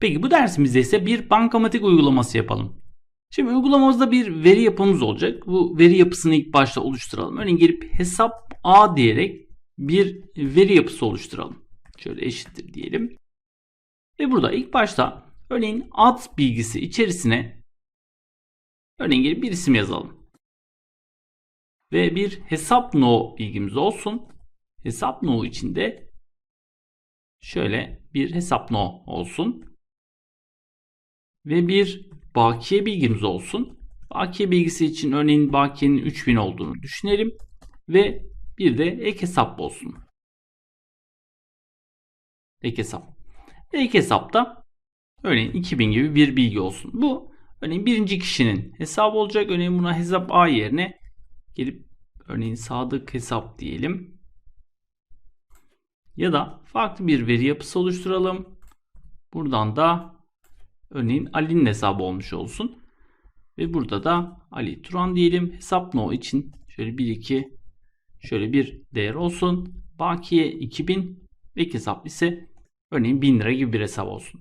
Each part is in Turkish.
Peki bu dersimizde ise bir bankamatik uygulaması yapalım. Şimdi uygulamamızda bir veri yapımız olacak. Bu veri yapısını ilk başta oluşturalım. Örneğin gelip hesap A diyerek bir veri yapısı oluşturalım. Şöyle eşittir diyelim. Ve burada ilk başta örneğin ad bilgisi içerisine örneğin gelip bir isim yazalım. Ve bir hesap no bilgimiz olsun. Hesap no içinde şöyle bir hesap no olsun. Ve bir bakiye bilgimiz olsun. Bakiye bilgisi için örneğin bakiyenin 3000 olduğunu düşünelim. Ve bir de ek hesap olsun. Ek hesap. Ek hesapta örneğin 2000 gibi bir bilgi olsun. Bu örneğin birinci kişinin hesabı olacak. Örneğin buna hesap A yerine gelip örneğin sadık hesap diyelim. Ya da farklı bir veri yapısı oluşturalım. Buradan da örneğin Ali'nin hesabı olmuş olsun. Ve burada da Ali Turan diyelim. Hesap no için şöyle 1 2 şöyle bir değer olsun. Bakiye 2000 ve hesap ise örneğin 1000 lira gibi bir hesap olsun.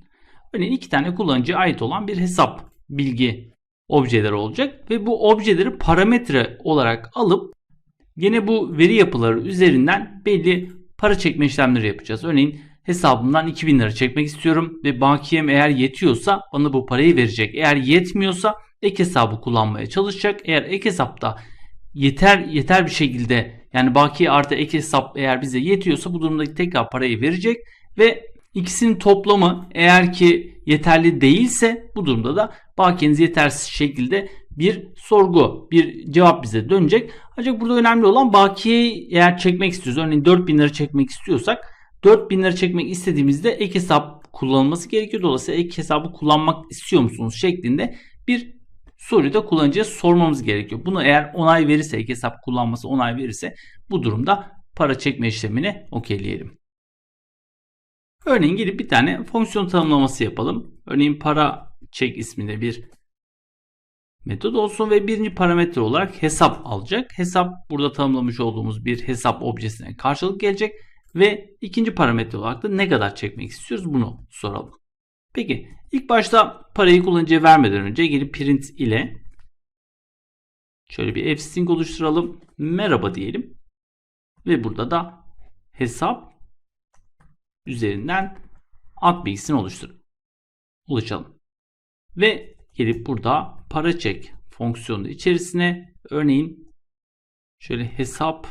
Örneğin iki tane kullanıcıya ait olan bir hesap bilgi objeleri olacak ve bu objeleri parametre olarak alıp Yine bu veri yapıları üzerinden belli para çekme işlemleri yapacağız. Örneğin hesabımdan 2000 lira çekmek istiyorum ve bakiyem eğer yetiyorsa bana bu parayı verecek. Eğer yetmiyorsa ek hesabı kullanmaya çalışacak. Eğer ek hesapta yeter yeter bir şekilde yani bakiye artı ek hesap eğer bize yetiyorsa bu durumda tekrar parayı verecek ve ikisinin toplamı eğer ki yeterli değilse bu durumda da bakiyeniz yetersiz şekilde bir sorgu, bir cevap bize dönecek. Ancak burada önemli olan bakiyeyi eğer çekmek istiyoruz. Örneğin 4000 lira çekmek istiyorsak 4000 lira çekmek istediğimizde ek hesap kullanılması gerekiyor. Dolayısıyla ek hesabı kullanmak istiyor musunuz şeklinde bir soruyu da kullanıcıya sormamız gerekiyor. Bunu eğer onay verirse, ek hesap kullanması onay verirse bu durumda para çekme işlemini okeyleyelim. Örneğin gelip bir tane fonksiyon tanımlaması yapalım. Örneğin para çek isminde bir metod olsun ve birinci parametre olarak hesap alacak. Hesap burada tanımlamış olduğumuz bir hesap objesine karşılık gelecek ve ikinci parametre olarak da ne kadar çekmek istiyoruz bunu soralım. Peki ilk başta parayı kullanıcıya vermeden önce gelip print ile şöyle bir f-string oluşturalım. Merhaba diyelim. Ve burada da hesap üzerinden ad bilgisini oluştur. Oluşalım. Ve gelip burada para çek fonksiyonu içerisine örneğin şöyle hesap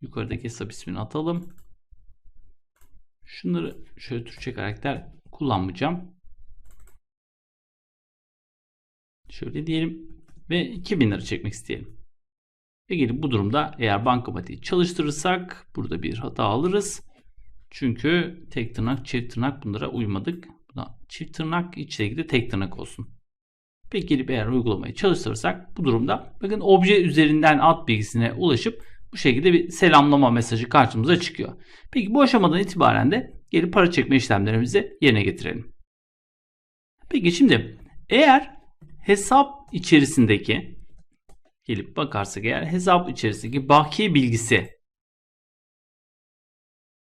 yukarıdaki hesap ismini atalım. Şunları şöyle Türkçe karakter kullanmayacağım. Şöyle diyelim ve 2000 lira çekmek isteyelim. Ve gelip bu durumda eğer bankamatiği çalıştırırsak burada bir hata alırız. Çünkü tek tırnak çift tırnak bunlara uymadık. Buna çift tırnak içle ilgili tek tırnak olsun. Peki gelip eğer uygulamayı çalıştırırsak bu durumda bakın obje üzerinden ad bilgisine ulaşıp bu şekilde bir selamlama mesajı karşımıza çıkıyor. Peki bu aşamadan itibaren de gelip para çekme işlemlerimizi yerine getirelim. Peki şimdi eğer hesap içerisindeki gelip bakarsak eğer hesap içerisindeki bakiye bilgisi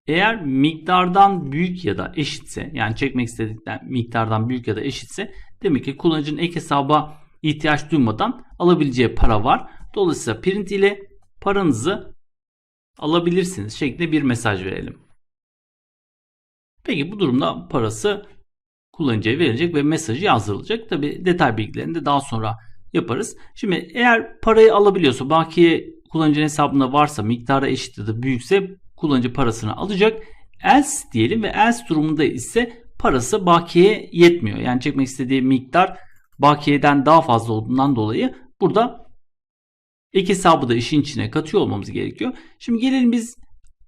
eğer miktardan büyük ya da eşitse yani çekmek istedikten miktardan büyük ya da eşitse demek ki kullanıcının ek hesaba ihtiyaç duymadan alabileceği para var. Dolayısıyla print ile paranızı alabilirsiniz şeklinde bir mesaj verelim. Peki bu durumda parası kullanıcıya verilecek ve mesajı yazdırılacak. Tabi detay bilgilerini de daha sonra yaparız. Şimdi eğer parayı alabiliyorsa bakiye kullanıcının hesabında varsa miktarı eşit ya da büyükse kullanıcı parasını alacak. Else diyelim ve else durumunda ise parası bakiye yetmiyor. Yani çekmek istediği miktar bakiyeden daha fazla olduğundan dolayı burada ek hesabı da işin içine katıyor olmamız gerekiyor. Şimdi gelelim biz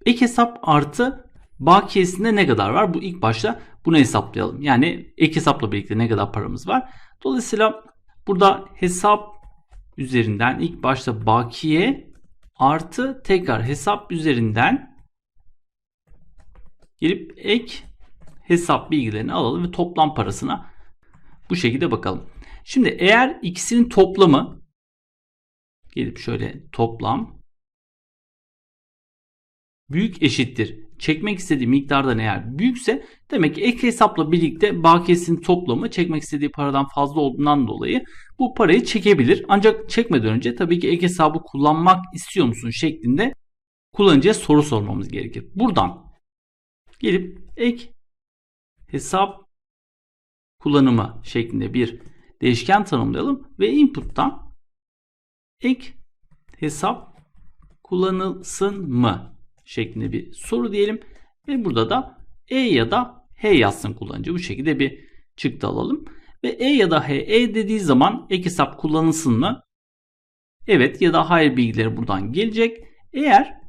ek hesap artı bakiyesinde ne kadar var? Bu ilk başta bunu hesaplayalım. Yani ek hesapla birlikte ne kadar paramız var? Dolayısıyla burada hesap üzerinden ilk başta bakiye artı tekrar hesap üzerinden Gelip ek hesap bilgilerini alalım ve toplam parasına bu şekilde bakalım. Şimdi eğer ikisinin toplamı gelip şöyle toplam büyük eşittir çekmek istediği miktardan eğer büyükse demek ki ek hesapla birlikte bakiyesinin toplamı çekmek istediği paradan fazla olduğundan dolayı bu parayı çekebilir. Ancak çekmeden önce tabii ki ek hesabı kullanmak istiyor musun şeklinde kullanıcıya soru sormamız gerekir. Buradan gelip ek hesap kullanımı şeklinde bir değişken tanımlayalım ve input'tan ek hesap kullanılsın mı şeklinde bir soru diyelim ve burada da e ya da h yazsın kullanıcı. Bu şekilde bir çıktı alalım. Ve e ya da h e dediği zaman ek hesap kullanılsın mı? Evet ya da hayır bilgileri buradan gelecek. Eğer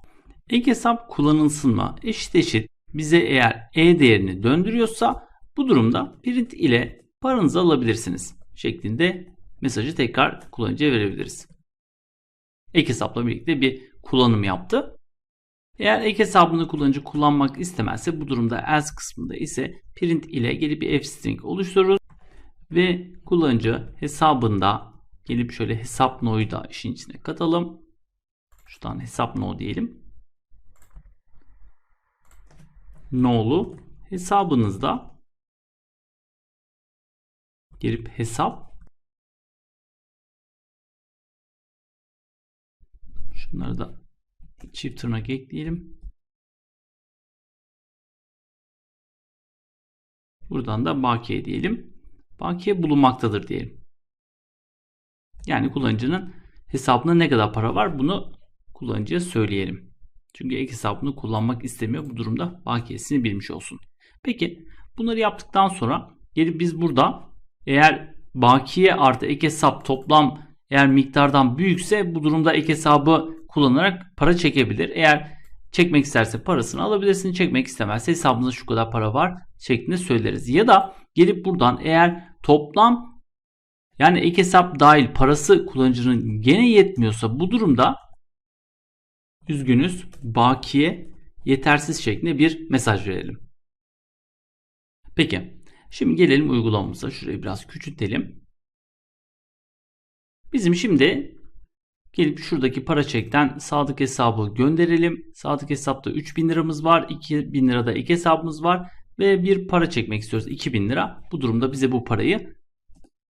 ek hesap kullanılsın mı eşit eşit bize eğer e değerini döndürüyorsa bu durumda print ile paranızı alabilirsiniz şeklinde mesajı tekrar kullanıcıya verebiliriz. Ek hesapla birlikte bir kullanım yaptı. Eğer ek hesabını kullanıcı kullanmak istemezse bu durumda else kısmında ise print ile gelip bir f-string oluştururuz ve kullanıcı hesabında gelip şöyle hesap no'yu da işin içine katalım. Şuradan hesap no diyelim. No'lu hesabınızda gelip hesap şunları da çift tırnak ekleyelim. Buradan da bakiye diyelim. Bakiye bulunmaktadır diyelim. Yani kullanıcının hesabında ne kadar para var bunu kullanıcıya söyleyelim. Çünkü ek hesabını kullanmak istemiyor. Bu durumda bakiyesini bilmiş olsun. Peki bunları yaptıktan sonra gelip biz burada eğer bakiye artı ek hesap toplam eğer miktardan büyükse bu durumda ek hesabı kullanarak para çekebilir. Eğer çekmek isterse parasını alabilirsin. Çekmek istemezse hesabınızda şu kadar para var şeklinde söyleriz. Ya da gelip buradan eğer toplam yani ek hesap dahil parası kullanıcının gene yetmiyorsa bu durumda üzgünüz bakiye yetersiz şeklinde bir mesaj verelim. Peki şimdi gelelim uygulamamıza. Şurayı biraz küçültelim. Bizim şimdi gelip şuradaki para çekten sadık hesabı gönderelim. Sadık hesapta 3000 liramız var. 2000 lirada ek hesabımız var. Ve bir para çekmek istiyoruz 2000 lira. Bu durumda bize bu parayı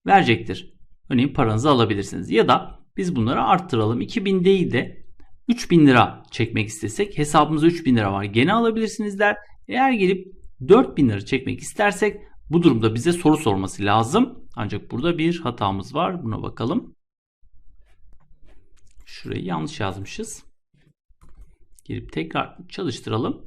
verecektir. Örneğin paranızı alabilirsiniz. Ya da biz bunları arttıralım. 2000 değil de 3000 lira çekmek istesek hesabımızda 3000 lira var. Gene alabilirsiniz der. Eğer gelip 4000 lira çekmek istersek bu durumda bize soru sorması lazım. Ancak burada bir hatamız var. Buna bakalım. Şurayı yanlış yazmışız. Girip tekrar çalıştıralım.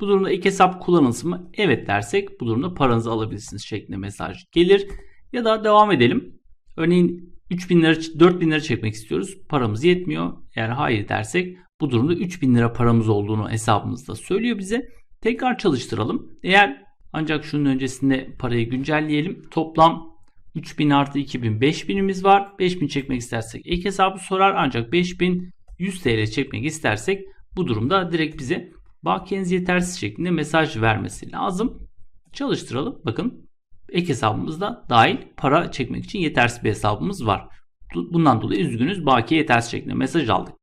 Bu durumda ek hesap kullanılsın mı? Evet dersek bu durumda paranızı alabilirsiniz şeklinde mesaj gelir. Ya da devam edelim. Örneğin 3000 lira 4000 lira çekmek istiyoruz. Paramız yetmiyor. Eğer hayır dersek bu durumda 3000 lira paramız olduğunu hesabımızda söylüyor bize. Tekrar çalıştıralım. Eğer ancak şunun öncesinde parayı güncelleyelim. Toplam 3000 artı 2000 5000'imiz var. 5000 çekmek istersek ek hesabı sorar. Ancak 5100 TL çekmek istersek bu durumda direkt bize bakiyeniz yetersiz şeklinde mesaj vermesi lazım. Çalıştıralım. Bakın ek hesabımızda dahil para çekmek için yetersiz bir hesabımız var. Bundan dolayı üzgünüz bakiye yetersiz şeklinde mesaj aldık.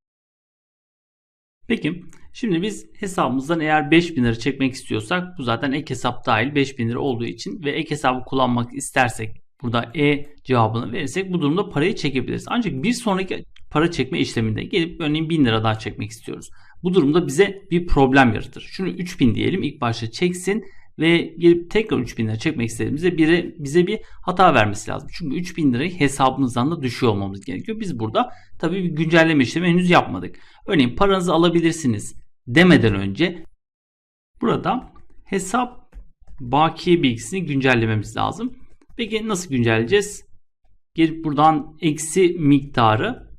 Peki şimdi biz hesabımızdan eğer 5000 lira çekmek istiyorsak bu zaten ek hesap dahil 5000 lira olduğu için ve ek hesabı kullanmak istersek burada E cevabını verirsek bu durumda parayı çekebiliriz. Ancak bir sonraki para çekme işleminde gelip örneğin 1000 lira daha çekmek istiyoruz. Bu durumda bize bir problem yaratır. Şunu 3000 diyelim ilk başta çeksin ve gelip tekrar 3000 lira çekmek istediğimizde biri, bize bir hata vermesi lazım. Çünkü 3000 lirayı hesabımızdan da düşüyor olmamız gerekiyor. Biz burada tabii bir güncelleme işlemi henüz yapmadık. Örneğin paranızı alabilirsiniz demeden önce burada hesap bakiye bilgisini güncellememiz lazım. Peki nasıl güncelleyeceğiz? Gelip buradan eksi miktarı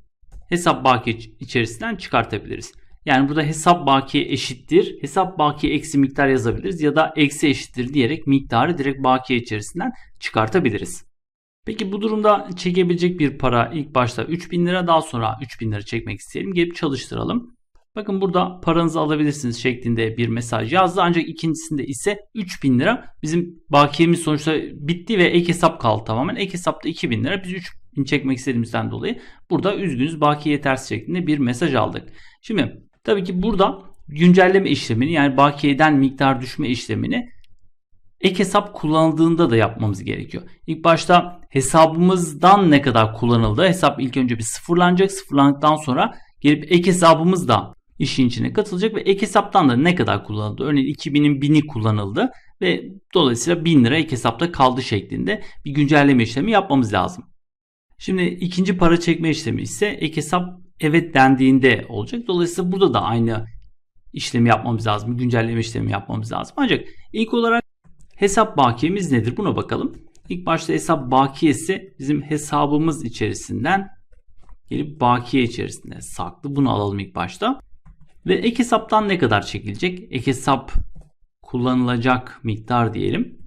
hesap bakiye içerisinden çıkartabiliriz. Yani burada hesap bakiye eşittir. Hesap bakiye eksi miktar yazabiliriz ya da eksi eşittir diyerek miktarı direkt bakiye içerisinden çıkartabiliriz. Peki bu durumda çekebilecek bir para ilk başta 3000 lira daha sonra 3000 lira çekmek isteyelim. Gelip çalıştıralım. Bakın burada paranızı alabilirsiniz şeklinde bir mesaj yazdı. Ancak ikincisinde ise 3000 lira bizim bakiyemiz sonuçta bitti ve ek hesap kaldı tamamen. Ek hesapta 2000 lira biz 3000 çekmek istediğimizden dolayı burada üzgünüz bakiye yetersiz şeklinde bir mesaj aldık. Şimdi tabii ki burada güncelleme işlemini yani bakiyeden miktar düşme işlemini ek hesap kullanıldığında da yapmamız gerekiyor. İlk başta hesabımızdan ne kadar kullanıldı hesap ilk önce bir sıfırlanacak. Sıfırlandıktan sonra gelip ek hesabımız da işin içine katılacak ve ek hesaptan da ne kadar kullanıldı. Örneğin 2000'in 1000'i kullanıldı ve dolayısıyla 1000 lira ek hesapta kaldı şeklinde bir güncelleme işlemi yapmamız lazım. Şimdi ikinci para çekme işlemi ise ek hesap evet dendiğinde olacak. Dolayısıyla burada da aynı işlemi yapmamız lazım. Güncelleme işlemi yapmamız lazım. Ancak ilk olarak hesap bakiyemiz nedir? Buna bakalım. İlk başta hesap bakiyesi bizim hesabımız içerisinden gelip bakiye içerisinde saklı. Bunu alalım ilk başta. Ve ek hesaptan ne kadar çekilecek? Ek hesap kullanılacak miktar diyelim.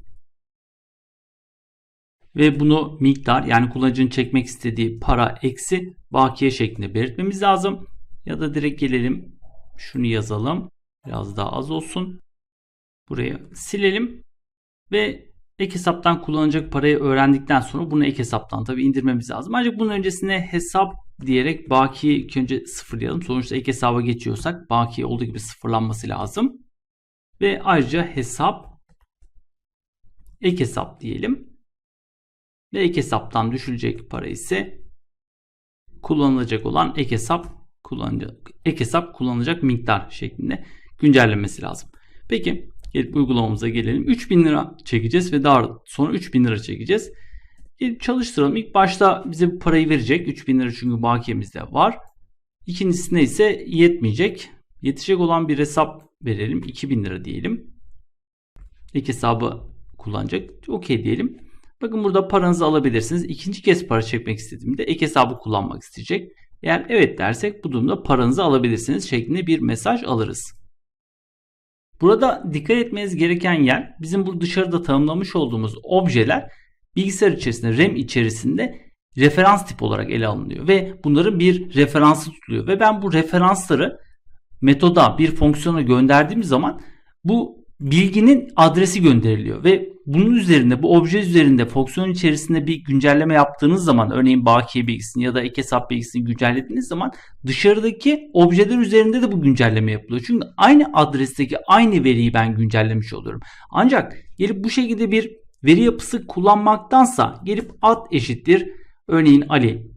Ve bunu miktar yani kullanıcının çekmek istediği para eksi bakiye şeklinde belirtmemiz lazım. Ya da direkt gelelim şunu yazalım. Biraz daha az olsun. Buraya silelim. Ve ek hesaptan kullanacak parayı öğrendikten sonra bunu ek hesaptan tabi indirmemiz lazım. Ancak bunun öncesine hesap diyerek bakiye ilk önce sıfırlayalım. Sonuçta ek hesaba geçiyorsak bakiye olduğu gibi sıfırlanması lazım. Ve ayrıca hesap ek hesap diyelim. Ve ek hesaptan düşülecek para ise kullanılacak olan ek hesap kullanacak ek hesap kullanılacak miktar şeklinde güncellemesi lazım. Peki gelip uygulamamıza gelelim. 3000 lira çekeceğiz ve daha sonra 3000 lira çekeceğiz. Gelip çalıştıralım. İlk başta bize bu parayı verecek. 3000 lira çünkü bakiyemizde var. İkincisinde ise yetmeyecek. Yetecek olan bir hesap verelim. 2000 lira diyelim. İlk hesabı kullanacak. Okey diyelim. Bakın burada paranızı alabilirsiniz. İkinci kez para çekmek istediğimde ek hesabı kullanmak isteyecek. Eğer evet dersek bu durumda paranızı alabilirsiniz şeklinde bir mesaj alırız. Burada dikkat etmeniz gereken yer bizim bu dışarıda tanımlamış olduğumuz objeler bilgisayar içerisinde RAM içerisinde referans tip olarak ele alınıyor ve bunların bir referansı tutuluyor ve ben bu referansları metoda bir fonksiyona gönderdiğim zaman bu bilginin adresi gönderiliyor ve bunun üzerinde bu obje üzerinde fonksiyon içerisinde bir güncelleme yaptığınız zaman örneğin bakiye bilgisini ya da ek hesap bilgisini güncellediğiniz zaman dışarıdaki objeler üzerinde de bu güncelleme yapılıyor. Çünkü aynı adresteki aynı veriyi ben güncellemiş oluyorum. Ancak gelip bu şekilde bir veri yapısı kullanmaktansa gelip ad eşittir örneğin Ali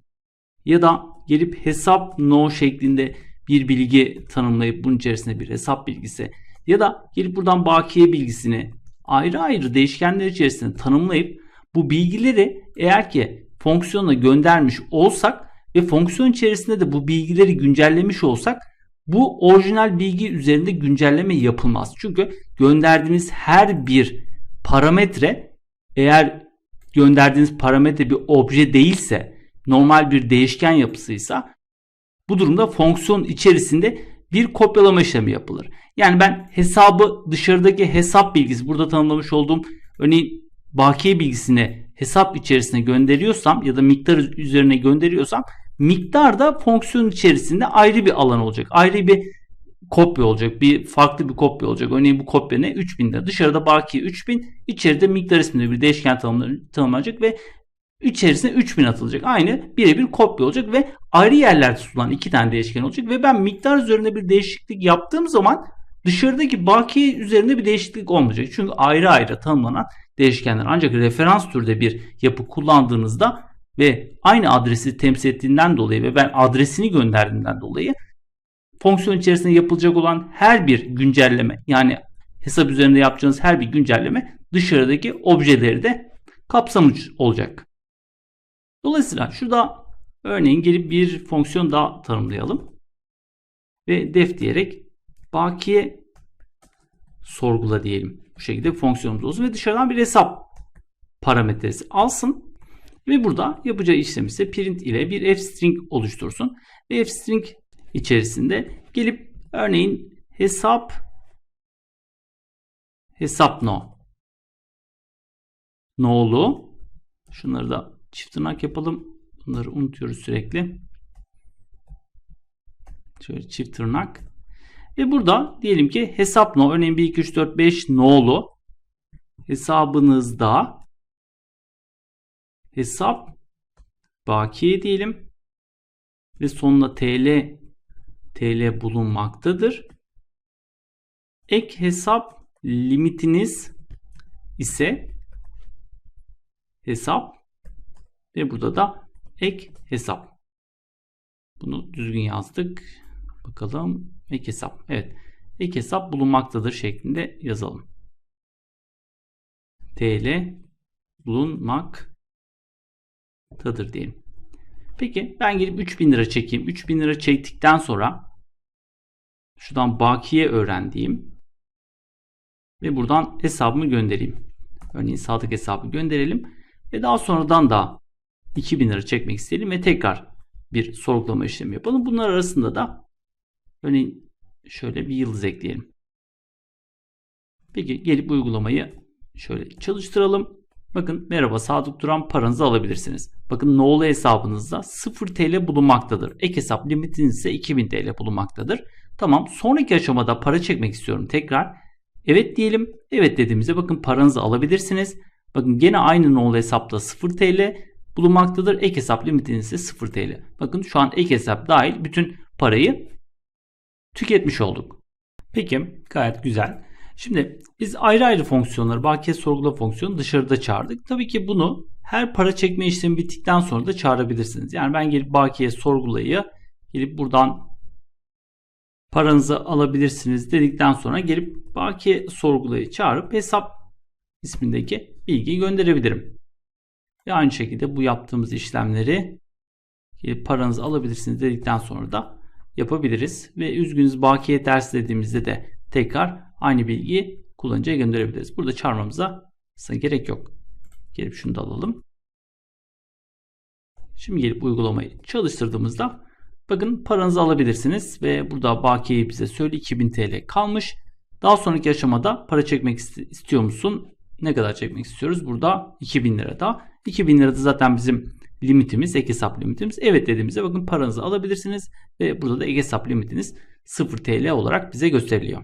ya da gelip hesap no şeklinde bir bilgi tanımlayıp bunun içerisinde bir hesap bilgisi ya da gelip buradan bakiye bilgisini ayrı ayrı değişkenler içerisinde tanımlayıp bu bilgileri eğer ki fonksiyona göndermiş olsak ve fonksiyon içerisinde de bu bilgileri güncellemiş olsak bu orijinal bilgi üzerinde güncelleme yapılmaz. Çünkü gönderdiğiniz her bir parametre eğer gönderdiğiniz parametre bir obje değilse normal bir değişken yapısıysa bu durumda fonksiyon içerisinde bir kopyalama işlemi yapılır. Yani ben hesabı dışarıdaki hesap bilgisi burada tanımlamış olduğum örneğin bakiye bilgisini hesap içerisine gönderiyorsam ya da miktar üzerine gönderiyorsam miktar da fonksiyon içerisinde ayrı bir alan olacak. Ayrı bir kopya olacak. Bir farklı bir kopya olacak. Örneğin bu kopya ne? 3000 lira. Dışarıda bakiye 3000. içeride miktar isminde bir değişken tanımlanacak ve içerisine 3000 atılacak. Aynı birebir kopya olacak ve ayrı yerlerde tutulan iki tane değişken olacak ve ben miktar üzerinde bir değişiklik yaptığım zaman dışarıdaki bakiye üzerinde bir değişiklik olmayacak. Çünkü ayrı ayrı tanımlanan değişkenler. Ancak referans türde bir yapı kullandığınızda ve aynı adresi temsil ettiğinden dolayı ve ben adresini gönderdiğinden dolayı fonksiyon içerisinde yapılacak olan her bir güncelleme yani hesap üzerinde yapacağınız her bir güncelleme dışarıdaki objeleri de kapsamış olacak. Dolayısıyla şurada örneğin gelip bir fonksiyon daha tanımlayalım. Ve def diyerek bakiye sorgula diyelim. Bu şekilde fonksiyonumuz olsun ve dışarıdan bir hesap parametresi alsın. Ve burada yapacağı işlem ise print ile bir f-string oluştursun. Ve f-string içerisinde gelip örneğin hesap hesap no no'lu şunları da çift tırnak yapalım. Bunları unutuyoruz sürekli. Şöyle çift tırnak. Ve burada diyelim ki hesap no örneğin 1 2 3 4 5 no'lu hesabınızda hesap bakiye diyelim ve sonuna TL TL bulunmaktadır. ek hesap limitiniz ise hesap ve burada da ek hesap. Bunu düzgün yazdık. Bakalım ek hesap. Evet. Ek hesap bulunmaktadır şeklinde yazalım. TL bulunmaktadır diyelim. Peki ben gelip 3000 lira çekeyim. 3000 lira çektikten sonra şuradan bakiye öğrendiğim ve buradan hesabımı göndereyim. Örneğin sadık hesabı gönderelim ve daha sonradan da 2000 lira çekmek isteyelim ve tekrar bir sorgulama işlemi yapalım. Bunlar arasında da örneğin şöyle bir yıldız ekleyelim. Peki gelip uygulamayı şöyle çalıştıralım. Bakın merhaba Sadık Duran paranızı alabilirsiniz. Bakın Noğlu hesabınızda 0 TL bulunmaktadır. Ek hesap limitiniz ise 2000 TL bulunmaktadır. Tamam sonraki aşamada para çekmek istiyorum tekrar. Evet diyelim. Evet dediğimizde bakın paranızı alabilirsiniz. Bakın gene aynı Noğlu hesapta 0 TL bulunmaktadır. Ek hesap limitiniz ise 0 TL. Bakın şu an ek hesap dahil bütün parayı tüketmiş olduk. Peki gayet güzel. Şimdi biz ayrı ayrı fonksiyonları bakiye sorgula fonksiyonu dışarıda çağırdık. Tabii ki bunu her para çekme işlemi bittikten sonra da çağırabilirsiniz. Yani ben gelip bakiye sorgulayı gelip buradan paranızı alabilirsiniz dedikten sonra gelip bakiye sorgulayı çağırıp hesap ismindeki bilgiyi gönderebilirim. Ve aynı şekilde bu yaptığımız işlemleri gelip paranızı alabilirsiniz dedikten sonra da yapabiliriz. Ve üzgünüz bakiye ters dediğimizde de tekrar aynı bilgiyi kullanıcıya gönderebiliriz. Burada çağırmamıza gerek yok. Gelip şunu da alalım. Şimdi gelip uygulamayı çalıştırdığımızda bakın paranızı alabilirsiniz ve burada bakiyeyi bize söyle 2000 TL kalmış. Daha sonraki aşamada para çekmek istiyor musun? Ne kadar çekmek istiyoruz? Burada 2000 lira da. 2000 lira da zaten bizim limitimiz, ek hesap limitimiz. Evet dediğimizde bakın paranızı alabilirsiniz ve burada da ek hesap limitiniz 0 TL olarak bize gösteriliyor.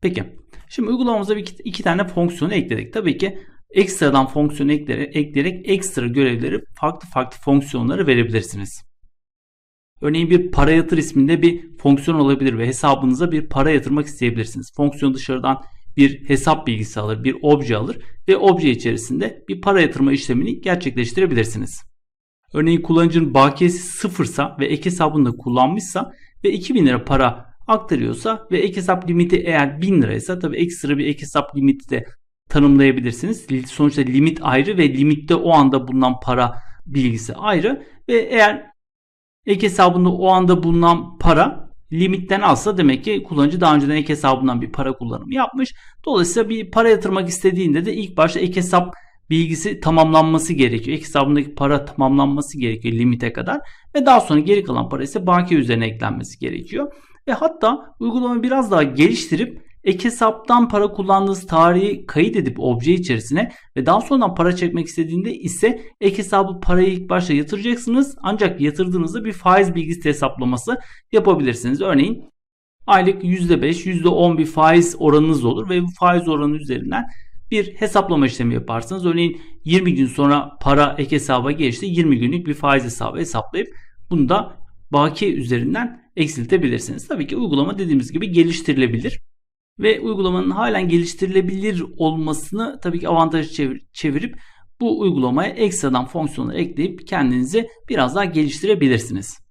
Peki. Şimdi uygulamamıza bir iki, tane fonksiyon ekledik. Tabii ki ekstradan fonksiyon ekleyerek, ekleyerek ekstra görevleri farklı farklı fonksiyonları verebilirsiniz. Örneğin bir para yatır isminde bir fonksiyon olabilir ve hesabınıza bir para yatırmak isteyebilirsiniz. Fonksiyon dışarıdan bir hesap bilgisi alır, bir obje alır ve obje içerisinde bir para yatırma işlemini gerçekleştirebilirsiniz. Örneğin kullanıcının bakiyesi sıfırsa ve ek hesabında kullanmışsa ve 2000 lira para aktarıyorsa ve ek hesap limiti eğer 1000 liraysa tabi ekstra bir ek hesap limiti de tanımlayabilirsiniz. Sonuçta limit ayrı ve limitte o anda bulunan para bilgisi ayrı ve eğer ek hesabında o anda bulunan para limitten alsa demek ki kullanıcı daha önceden ek hesabından bir para kullanımı yapmış. Dolayısıyla bir para yatırmak istediğinde de ilk başta ek hesap bilgisi tamamlanması gerekiyor. Ek hesabındaki para tamamlanması gerekiyor limite kadar ve daha sonra geri kalan para ise banka üzerine eklenmesi gerekiyor. Ve hatta uygulamayı biraz daha geliştirip ek hesaptan para kullandığınız tarihi kayıt edip obje içerisine ve daha sonradan para çekmek istediğinde ise ek hesabı parayı ilk başta yatıracaksınız. Ancak yatırdığınızda bir faiz bilgisi hesaplaması yapabilirsiniz. Örneğin aylık %5, %10 bir faiz oranınız olur ve bu faiz oranı üzerinden bir hesaplama işlemi yaparsınız. Örneğin 20 gün sonra para ek hesaba geçti. 20 günlük bir faiz hesabı hesaplayıp bunu da bakiye üzerinden eksiltebilirsiniz. Tabii ki uygulama dediğimiz gibi geliştirilebilir. Ve uygulamanın halen geliştirilebilir olmasını tabii ki avantajı çevir, çevirip bu uygulamaya ekstradan fonksiyonları ekleyip kendinizi biraz daha geliştirebilirsiniz.